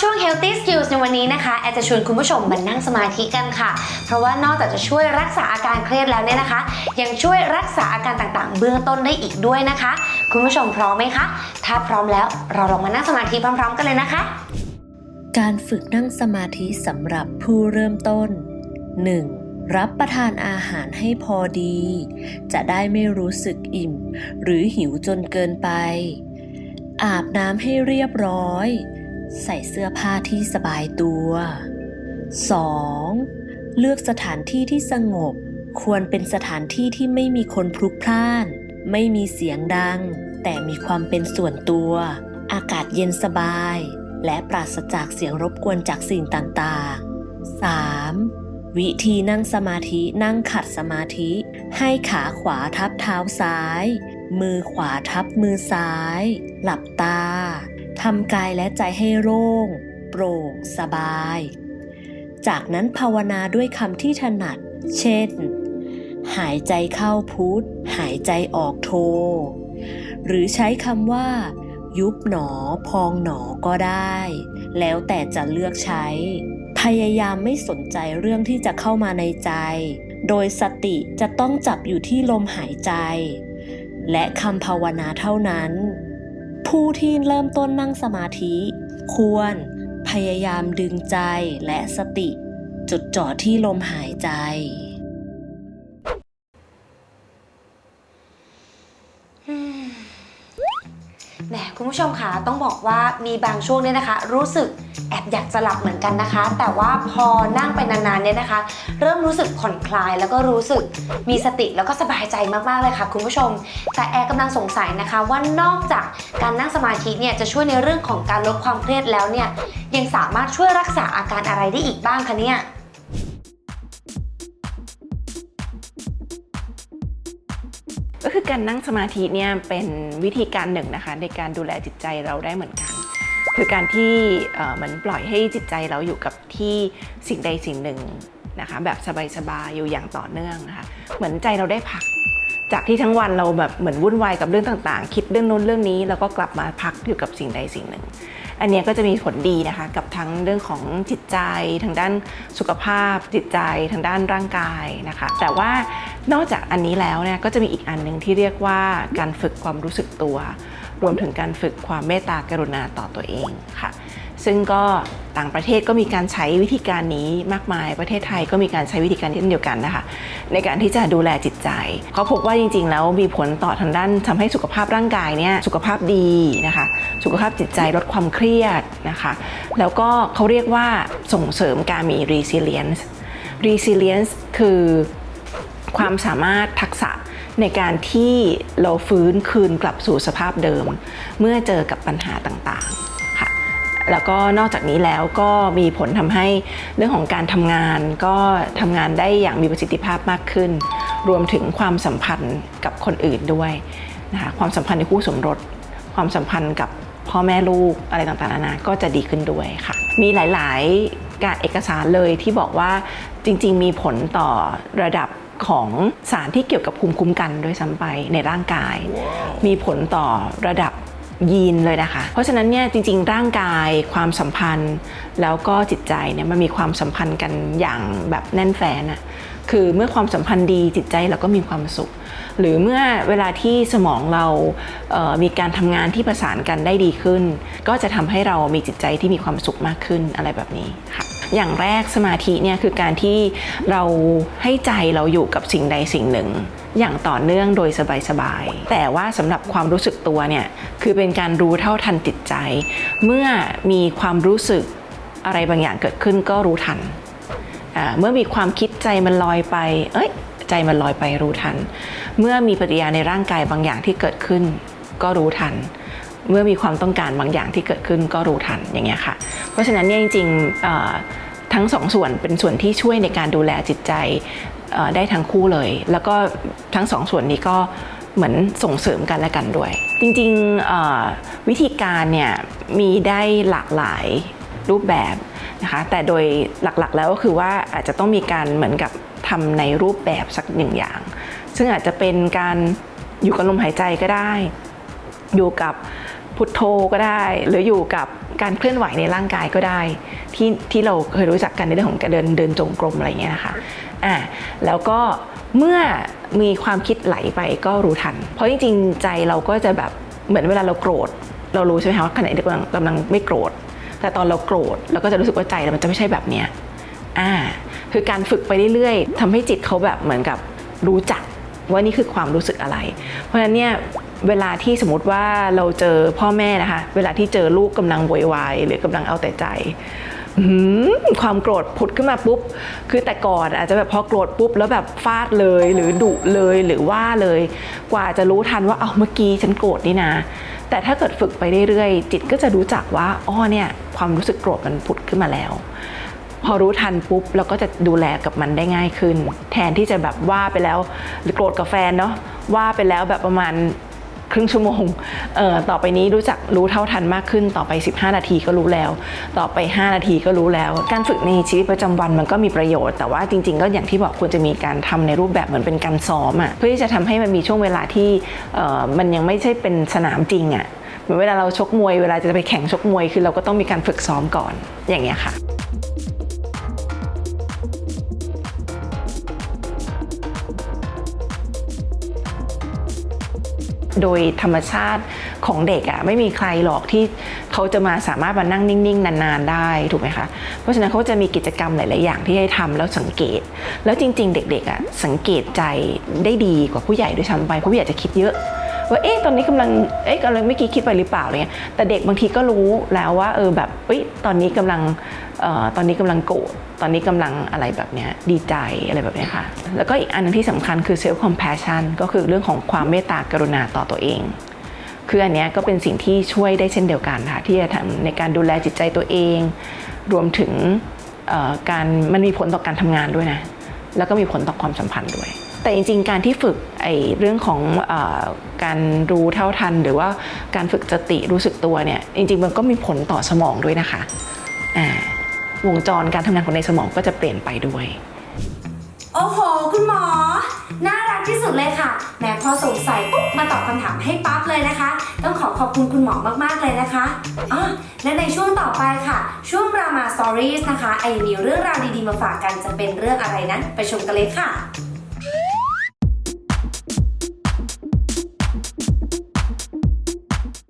ช่วง Healthy Skills ในวันนี้นะคะ แอร์จะชวนคุณผู้ชมมานั่งสมาธิกันค่ะ เพราะว่านอกจากจะช่วยรักษาอาการเครียดแล้วเนี่ยนะคะ ยังช่วยรักษาอาการต่างๆ เบื้องต้นได้อีกด้วยนะคะ คุณผู้ชมพร้อมไหมคะ ถ้าพร้อมแล้วเราลองมานั่งสมาธิพร้อม ๆ กันเลยนะคะ การฝึกนั่งสมาธิสำหรับผู้เริ่มต้น 1. รับประทานอาหารให้พอดี จะได้ไม่รู้สึกอิ่ม หรือหิวจนเกินไป อาบน้ำให้เรียบร้อย ใส่เสื้อผ้าที่สบายตัว 2. เลือกสถานที่ที่สงบ ควรเป็นสถานที่ที่ไม่มีคนพลุกพล่าน ไม่มีเสียงดัง แต่มีความเป็นส่วนตัว อากาศเย็นสบาย และปราศจากเสียงรบกวนจากสิ่งต่างๆ 3. วิธีนั่งสมาธินั่งขัดสมาธิ ให้ขาขวาทับเท้าซ้าย มือขวาทับมือซ้าย หลับตา ทำกายและใจให้โล่ง โปร่ง สบาย จากนั้นภาวนาด้วยคำที่ถนัด เช่น หายใจเข้าพุทธหายใจออกโท หรือใช้คำว่า ยุบหนอ พองหนอก็ได้ แล้วแต่จะเลือกใช้ พยายามไม่สนใจเรื่องที่จะเข้ามาในใจ โดยสติจะต้องจับอยู่ที่ลมหายใจ และคำภาวนาเท่านั้น ผู้ที่เริ่มต้นนั่งสมาธิ ควรพยายามดึงใจและสติ จดจ่อที่ลมหายใจ แหมคุณผู้ชมคะต้องบอกว่ามีบางช่วงเนี่ยนะคะ รู้สึก แอบอยากจะหลับเหมือนกันนะคะ แต่ว่าพอนั่งไปนานๆเนี่ยนะคะ เริ่มรู้สึกผ่อนคลายแล้วก็รู้สึกมีสติแล้วก็สบายใจมากๆเลยค่ะ คุณผู้ชม แต่แอร์กำลังสงสัยนะคะ ว่านอกจากการนั่งสมาธิเนี่ยจะช่วยในเรื่องของการลดความเครียดแล้วเนี่ยยังสามารถช่วยรักษาอาการอะไรได้อีกบ้างคะเนี่ยก็คือการนั่งสมาธิเนี่ยเป็นวิธีการหนึ่งนะคะ ในการดูแลจิตใจเราได้เหมือนกัน คือการที่เหมันปล่อยให้จิตใจเราอยู่กับที่สิ่งใดสิ่งหนึ่งนะคะแบบสบายๆอยู่อย่างต่อเนื่องนะคะเหมือนใจเราได้พัก จากที่ทั้งวันเราแบบเหมือนวุ่นวายกับเรื่องต่างๆ คิดเรื่องโน้นเรื่องนี้ แล้วก็กลับมาพักอยู่กับสิ่งใดสิ่งหนึ่ง อันนี้ก็จะมีผลดีนะคะกับทั้งเรื่องของจิตใจ ทางด้านสุขภาพ จิตใจทางด้านร่างกายนะคะ แต่ว่านอกจากอันนี้แล้วเนี่ยก็จะมีอีกอันหนึ่งที่เรียกว่าการฝึกความรู้สึกตัว รวมถึงการฝึกความเมตตากรุณาต่อตัวเองค่ะ ซึ่งก็ต่างประเทศก็มีการใช้วิธีการนี้มากมาย ประเทศไทยก็มีการใช้วิธีการเช่นเดียวกันนะคะ ในการที่จะดูแลจิตใจ เขาพบว่าจริง ๆ แล้วมีผลต่อทางด้านทำให้สุขภาพร่างกายเนี่ยสุขภาพดีนะคะ สุขภาพจิตใจลดความเครียดนะคะ แล้วก็เขาเรียกว่าส่งเสริมการมี resilience resilience คือความสามารถทักษะ ในการที่เราฟื้นคืนกลับสู่สภาพเดิม เมื่อเจอกับปัญหาต่างๆค่ะแล้วก็นอกจากนี้แล้วก็มีผลทำให้เรื่องของการทำงานก็ทำงานได้อย่างมีประสิทธิภาพมากขึ้น รวมถึงความสัมพันธ์กับคนอื่นด้วยนะคะความสัมพันธ์ในคู่สมรส ความสัมพันธ์กับพ่อแม่ลูกอะไรต่างๆนานาก็จะดีขึ้นด้วยค่ะ มีหลาย ๆ การเอกสารเลยที่บอกว่าจริง ๆ มีผลต่อระดับ ของสารที่เกี่ยวกับภูมิคุ้มกันด้วยซ้ำไปในร่างกาย มีผลต่อระดับยีนเลยนะคะ เพราะฉะนั้นเนี่ยจริงๆ ร่างกายความสัมพันธ์ แล้วก็จิตใจเนี่ยมันมีความสัมพันธ์กันอย่างแบบแน่นแฟนอะคือเมื่อความสัมพันธ์ดีจิตใจเราก็มีความสุข หรือเมื่อเวลาที่สมองเราเอ่อมีการทำงานที่ประสานกันได้ดีขึ้น ก็จะทำให้เรามีจิตใจที่มีความสุขมากขึ้นอะไรแบบนี้ค่ะ อย่างแรกสมาธิเนี่ยคือการที่เราให้ใจเราอยู่กับสิ่งใดสิ่งหนึ่ง อย่างต่อเนื่องโดยสบายๆ แต่ว่าสำหรับความรู้สึกตัวเนี่ยคือเป็นการรู้เท่าทันจิตใจ เมื่อมีความรู้สึกอะไรบางอย่างเกิดขึ้นก็รู้ทัน เมื่อมีความคิดใจมันลอยไป เอ้ยใจมันลอยไปรู้ทัน เมื่อมีปฏิกิริยาในร่างกายบางอย่างที่เกิดขึ้น ก็รู้ทัน เมื่อมีความต้องการบางอย่างที่เกิดขึ้นก็รู้ทันอย่างเงี้ยค่ะ เพราะฉะนั้นเนี่ยจริงๆทั้งสองส่วนเป็นส่วนที่ช่วยในการดูแลจิตใจได้ทั้งคู่เลย แล้วก็ทั้งสองส่วนนี้ก็เหมือนส่งเสริมกันและกันด้วย จริงๆวิธีการเนี่ยมีได้หลากหลายรูปแบบนะคะแต่โดยหลักๆแล้วก็คือว่าอาจจะต้องมีการเหมือนกับทำในรูปแบบสักหนึ่งอย่าง ซึ่งอาจจะเป็นการอยู่กับลมหายใจก็ได้ อยู่กับ พุทโธก็ได้ หรืออยู่กับการเคลื่อนไหวในร่างกายก็ได้ ที่ที่เราเคยรู้จักกันในเรื่องของการเดินเดินจงกรมอะไรเงี้ยนะคะอ่าแล้วก็เมื่อมีความคิดไหลไปก็รู้ทัน เพราะจริงๆ ใจเราก็จะแบบเหมือนเวลาเราโกรธ เรารู้ใช่ไหมคะว่าขณะที่กำลังกำลังไม่โกรธ แต่ตอนเราโกรธเราก็จะรู้สึกว่าใจเรามันจะไม่ใช่แบบเนี้ยอ่าคือการฝึกไปเรื่อยๆทำให้จิตเขาแบบเหมือนกับรู้จัก ว่านี่คือความรู้สึกอะไร เพราะฉะนั้นเนี่ยเวลาที่สมมติว่าเราเจอพ่อแม่นะคะ เวลาที่เจอลูกกำลังโวยวายหรือกำลังเอาแต่ใจความโกรธผุดขึ้นมาปุ๊บ คือแต่ก่อนอาจจะแบบพอโกรธปุ๊บแล้วแบบฟาดเลยหรือดุเลยหรือว่าเลย กว่าจะรู้ทันว่าเอาเมื่อกี้ฉันโกรธนี่นะ แต่ถ้าเกิดฝึกไปเรื่อยๆจิตก็จะรู้จักว่าอ้อเนี่ยความรู้สึกโกรธมันผุดขึ้นมาแล้ว พอรู้ทันปุ๊บเราก็จะดูแลกับมันได้ง่ายขึ้น แทนที่จะแบบว่าไปแล้วหรือโกรธกับแฟนเนาะว่าไปแล้วแบบประมาณครึ่งชั่วโมง เอ่อ ต่อไปนี้รู้จักรู้เท่าทันมากขึ้น ต่อไป 15 นาทีก็รู้แล้ว ต่อไป 5 นาทีก็รู้แล้ว การฝึกในชีวิตประจำวันมันก็มีประโยชน์ แต่ว่าจริง ๆ ก็อย่างที่บอกควรจะมีการทำในรูปแบบเหมือนเป็นการซ้อมอะเพื่อที่จะทำให้มันมีช่วงเวลาที่ เอ่อ มันยังไม่ใช่เป็นสนามจริงอะ เหมือนเวลาเราชกมวย เวลาจะไปแข่งชกมวย คือเราก็ต้องมีการฝึกซ้อมก่อน อย่างเงี้ยค่ะ โดยธรรมชาติของเด็กอะ่ะไม่มีใครหรอกที่เขาจะมาสามารถมานั่งนิ่งๆ นานๆ ได้ถูกไหมคะเพราะฉะนั้นเขาจะมีกิจกรรมหลาย ๆ อย่างที่ให้ทำแล้วสังเกต แล้วจริง ๆ เด็ก ๆอะ่ะสังเกตใจได้ดีกว่าผู้ใหญ่ด้วยซ้ำไปเพราะผู้ใหญ่จะคิดเยอะ ว่าเอ๊ะตอนนี้กำลังเอ๊ะกำลังเมื่อกี้คิดไปหรือเปล่าอะไรเงี้ยแต่เด็กบางทีก็รู้แล้วว่าเออแบบเอ้ยตอนนี้กำลังออตอนนี้กำลังโกรธตอนนี้กำลังอะไรแบบเนี้ยดีใจอะไรแบบเนี้ยค่ะ แล้วก็อีกอันหนึงที่สำคัญคือ self compassion ก็คือเรื่องของความเมตตากรุณาต่อตัวเองคืออันเนี้ยก็เป็นสิ่งที่ช่วยได้เช่นเดียวกันค่ะที่จะทำในการดูแลจิตใจตัวเอง รวมถึงการมันมีผลต่อการทำงานด้วยนะ แล้วก็มีผลต่อความสัมพันธ์ด้วย แต่จริงๆ การที่ฝึกไอเรื่องของอการรู้เท่าทัน หรือว่าการฝึกสติรู้สึกตัวเนี่ยจริงๆ มันก็มีผลต่อสมองด้วยนะคะอ่าวงจรการทำงานของในสมองก็จะเปลี่ยนไปด้วย โอ้โห คุณหมอ น่ารักที่สุดเลยค่ะแหมพอสงสัยปุ๊บมาตอบคำถามให้ปั๊บเลยนะคะ ต้องขอขอบคุณคุณหมอมากๆเลยนะคะอ๋อและในช่วงต่อไปค่ะ ช่วงรามาสตอรี่นะคะไอมีเรื่องราวดีๆมาฝากกันจะเป็นเรื่องอะไรนั้นไปชมกันเลยค่ะ